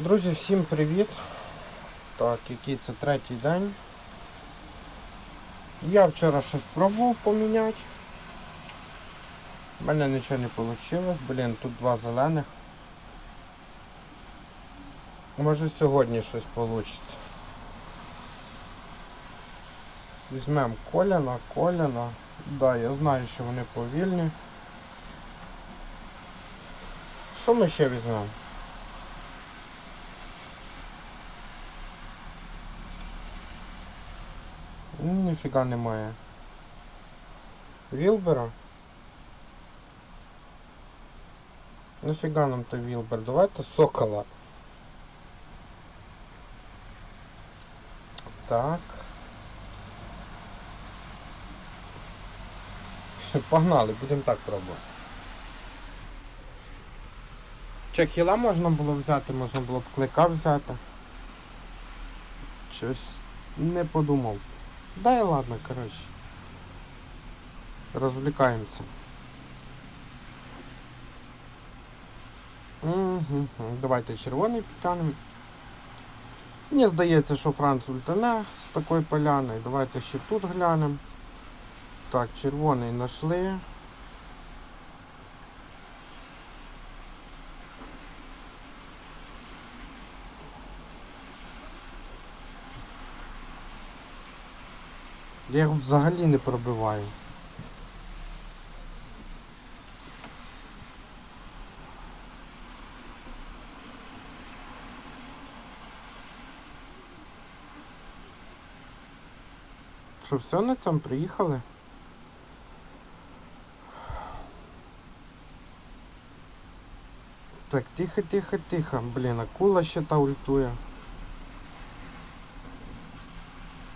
Друзі, всім привіт! Так, який це третій день. Я вчора щось пробував поміняти. У мене нічого не вийшло. Блін, тут два зелених. Може сьогодні щось вийде. Візьмемо коляна, коляна. Да, я знаю, що вони повільні. Що ми ще візьмемо? М, Ніфіга немає. Вілбера? Нафіга нам то Вілбер? Давайте сокола. Так. Погнали, будемо так пробувати. Чехіла можна було взяти, можна було б клика взяти. Щось не подумав. Да и ладно, короче. Развлекаемся. Угу. Давайте червоний підтягнемо. Мені здається, що Франц ультане з такої поляни. Давайте ще тут глянемо. Так, червоний знайшли. Я його взагалі не пробиваю. Що, все на цьому приїхали? Так, тихо, тихо, тихо. Блін, акула ще та ультує.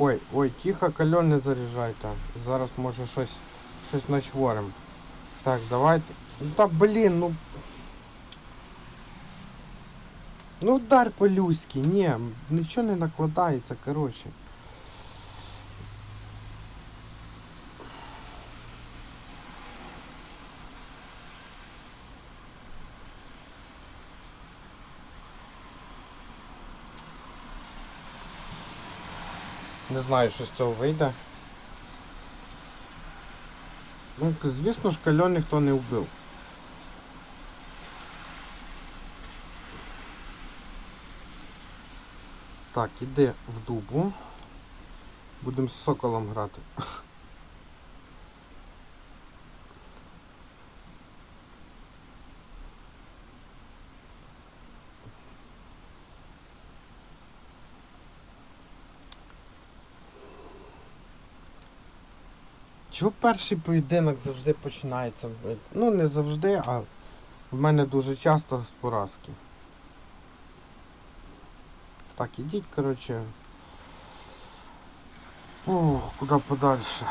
Ой, ой, тихо, кальон не заряджайте. Зараз може щось щось начворим. Так, давайте. Та блін, ну. Ну удар по-людськи, ні, нічого не накладається, коротше. Не знаю, що з цього вийде. Ну, звісно ж, кальон ніхто не вбив. Так, іди в дубу. Будемо з соколом грати. Чого перший поєдинок завжди починається? Ну не завжди, а в мене дуже часто з поразки. Так, ідіть, коротше. Ох, куди подальше.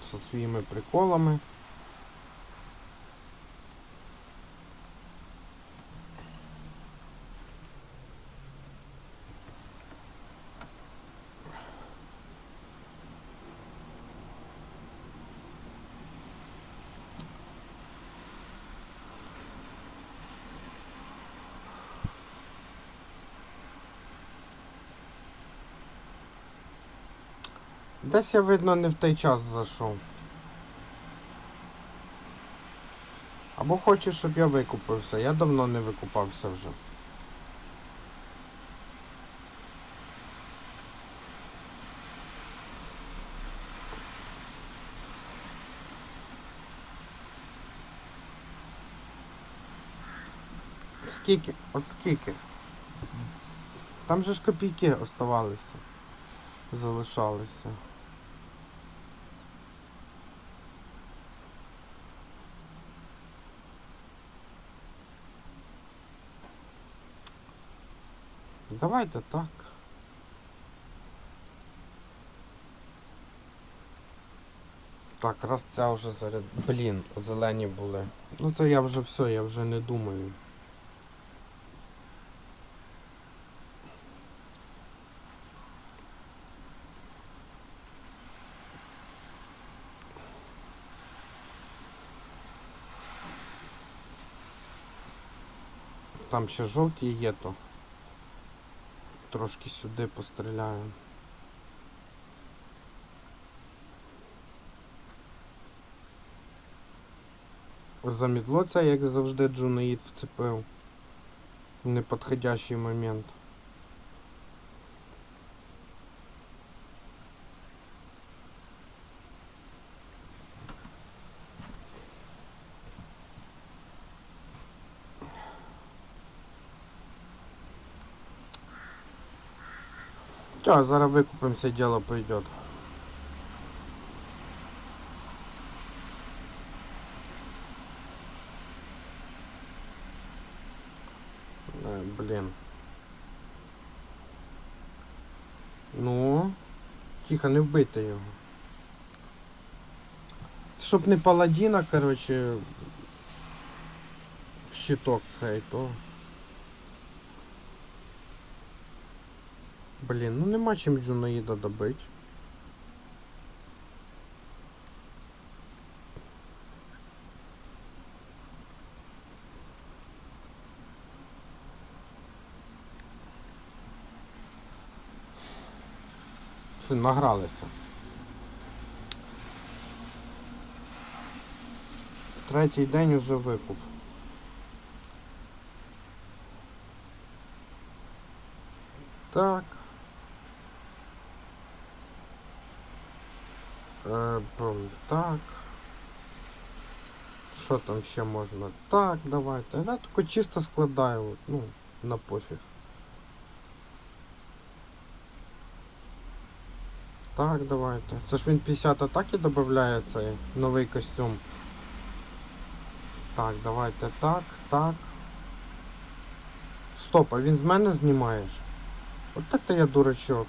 Со своїми приколами. Десь я, видно, не в той час зайшов. Або хочеш, щоб я викупився. Я давно не викупався вже. Скільки? От скільки? Там же ж копійки оставалися. Залишалися. Давайте так. Так, раз ця вже заряд... Блін, зелені були. Ну це я вже все, я вже не думаю. Там ще жовті є то трошки сюди постріляю. Замідло це, як завжди, джунаїд вцепив. В неподходящий момент. Сейчас, зараз дело пойдет. Е, блін. Ну, тихо, не вбити його. Щоб не паладіна, короче, щиток цей, то. Блін, ну нема чим Джунаїда добить. Все, награлися. Третій день уже викуп. Так. Е, бом, так. Що там ще можна? Так, давайте. Я тако чисто складаю, ну, на пофіг. Так, давайте. Це ж він 50 атаки додає цей новий костюм. Так, давайте так, так. Стоп, а він з мене знімаєш? От це я дурачок.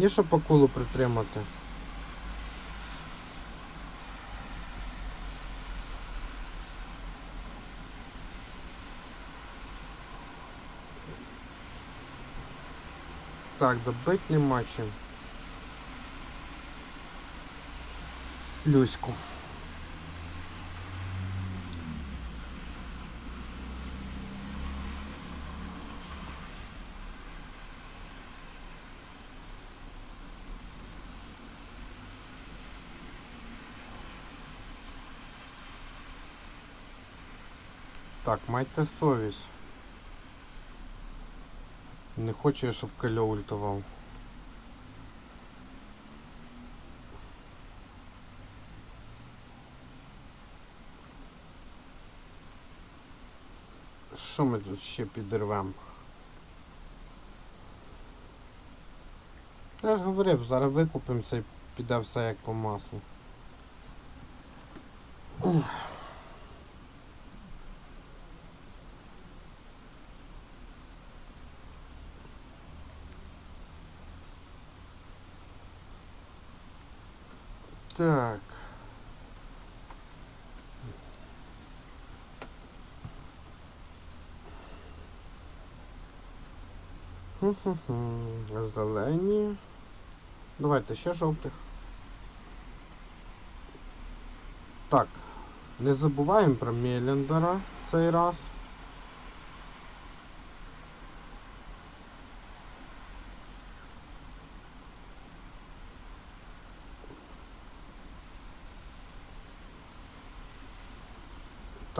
Є що по кулу притримати. Так, добить нема чим. Люську. Так, майте совість. Не хочу я, щоб Кальо ультував. Що ми тут ще підірвемо? Я ж говорив, зараз викупимося і піде все як по маслу. Так. Хм-хм-хм. Зелені. Давайте ще жовтих. Так. Не забуваємо про Мелендера цей раз.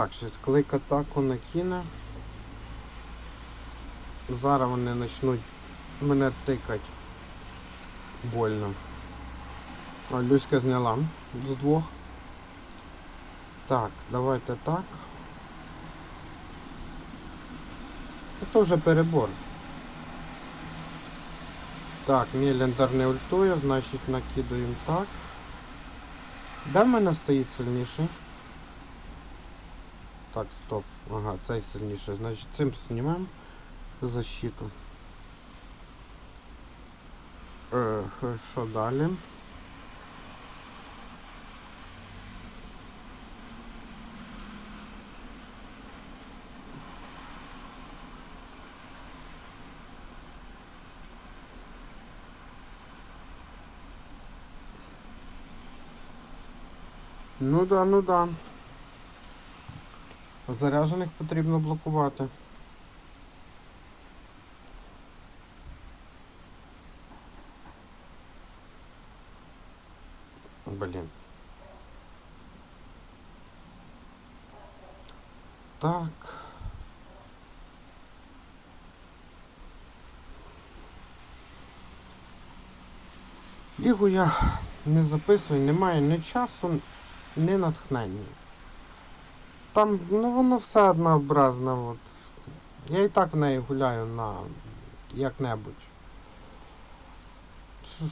Так, щось клик атаку накине. Зараз вони почнуть мене тикати больно. А, Люська зняла з двох. Так, давайте так. Це вже перебор. Так, Мелендер не ультує, значить накидуємо так. Де в мене стоїть сильніший? Так, стоп. Ага, цей сильніший. Значить цим знімемо защиту. Е, що далі? Ну да, ну да. Заряджених потрібно блокувати. Блін. Так. Лігу я не записую, немає ні часу, ні натхнення. Там, ну воно все однообразне. От. Я і так в неї гуляю на як-небудь.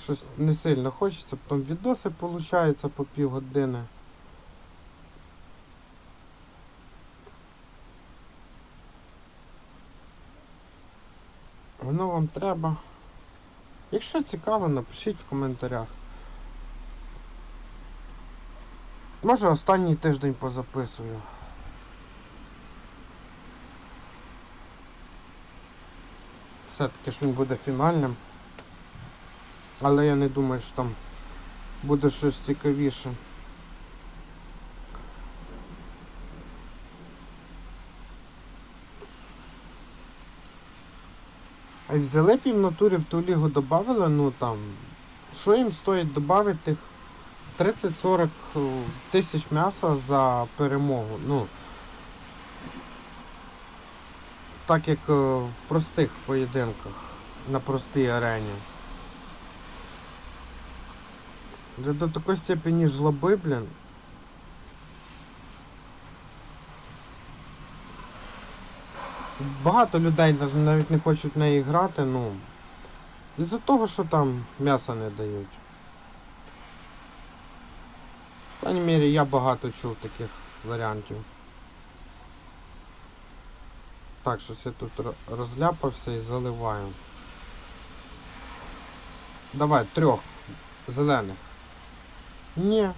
Щось не сильно хочеться, потім відоси виходить по півгодини. Воно вам треба. Якщо цікаво, напишіть в коментарях. Може останній тиждень позаписую. Все-таки ж він буде фінальним. Але я не думаю, що там буде щось цікавіше. А взяли б в натурі в ту лігу додавали, ну там. Що їм стоїть додати тих 30-40 тисяч м'яса за перемогу? Ну. Так як е, в простих поєдинках на простій арені. Де до такої степені жлоби, блін. Багато людей навіть не хочуть в неї грати, ну. Із-за того, що там м'яса не дають. В крайній мірі я багато чув таких варіантів. Так, щось я тут розляпався і заливаю. Давай, трьох зелених. Ні.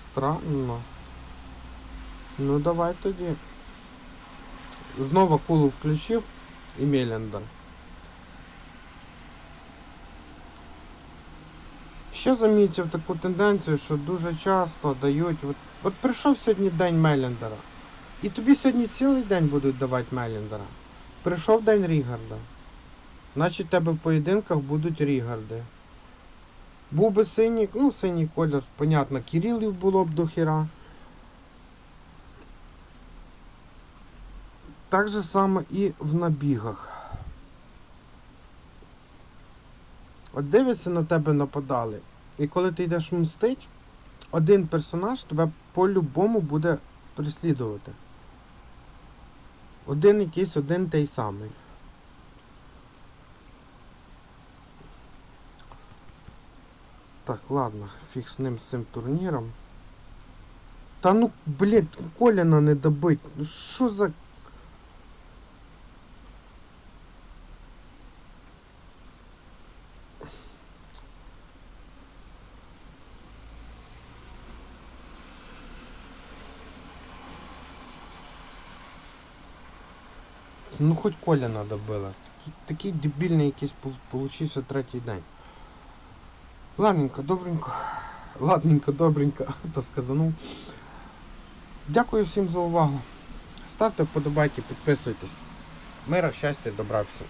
Странно. Ну давай тоді. Знову кулу включив і Мелендер. Ще замітив таку тенденцію, що дуже часто дають. От, от прийшов сьогодні день Мелендера. І тобі сьогодні цілий день будуть давати Мелендера. Прийшов день Рігарда. Значить в тебе в поєдинках будуть Рігарди. Був би синій, ну синій колір, понятно, Кирилів було б до хіра. Так же само і в набігах. От дивиться на тебе нападали. І коли ти йдеш мстить, один персонаж тебе по-любому буде переслідувати. Один якийсь, один той самий. Так, ладно, фіг з ним з цим турніром. Та ну, блядь, Коляна не добить. Ну що за. Ну хоч коля надо Такий, такий дебільний якийсь получився третій день. Ладненько, добренько. Ладненько, добренько, то сказанув. Дякую всім за увагу. Ставте вподобайки, підписуйтесь. Мира, щастя, добра всім.